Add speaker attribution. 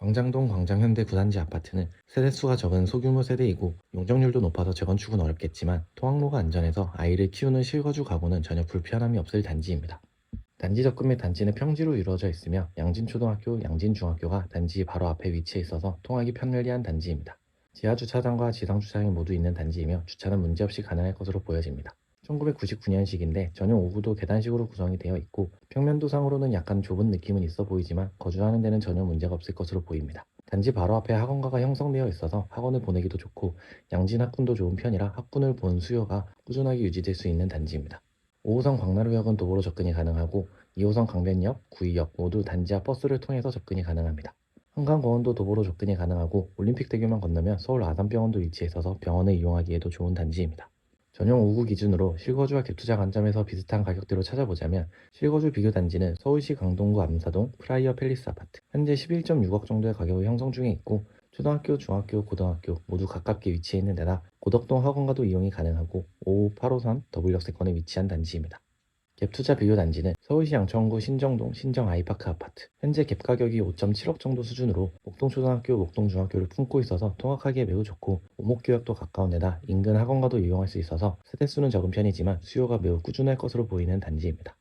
Speaker 1: 광장동 광장현대 구단지 아파트는 세대수가 적은 소규모 세대이고 용적률도 높아서 재건축은 어렵겠지만 통학로가 안전해서 아이를 키우는 실거주 가구는 전혀 불편함이 없을 단지입니다. 단지 접근 및 단지는 평지로 이루어져 있으며 양진초등학교, 양진중학교가 단지 바로 앞에 위치해 있어서 통학이 편리한 단지입니다. 지하 주차장과 지상 주차장이 모두 있는 단지이며 주차는 문제없이 가능할 것으로 보여집니다. 1999년식인데 전용 5구도 계단식으로 구성이 되어 있고 평면도상으로는 약간 좁은 느낌은 있어 보이지만 거주하는 데는 전혀 문제가 없을 것으로 보입니다. 단지 바로 앞에 학원가가 형성되어 있어서 학원을 보내기도 좋고 양진 학군도 좋은 편이라 학군을 본 수요가 꾸준하게 유지될 수 있는 단지입니다. 5호선 광나루역은 도보로 접근이 가능하고 2호선 강변역, 구의역 모두 단지 앞 버스를 통해서 접근이 가능합니다. 한강공원도 도보로 접근이 가능하고 올림픽대교만 건너면 서울 아산병원도 위치해 있어서 병원을 이용하기에도 좋은 단지입니다. 전용 5구 기준으로 실거주와 갭투자 관점에서 비슷한 가격대로 찾아보자면 실거주 비교 단지는 서울시 강동구 암사동 프라이어 팰리스 아파트 현재 11.6억 정도의 가격을 형성 중에 있고 초등학교, 중학교, 고등학교 모두 가깝게 위치해 있는 데다 고덕동 학원과도 이용이 가능하고 5, 8호선 더블역세권에 위치한 단지입니다. 갭투자 비교 단지는 서울시 양천구 신정동 신정 아이파크 아파트 현재 갭 가격이 5.7억 정도 수준으로 목동초등학교, 목동중학교를 품고 있어서 통학하기에 매우 좋고 오목교역도 가까운 데다 인근 학원과도 이용할 수 있어서 세대수는 적은 편이지만 수요가 매우 꾸준할 것으로 보이는 단지입니다.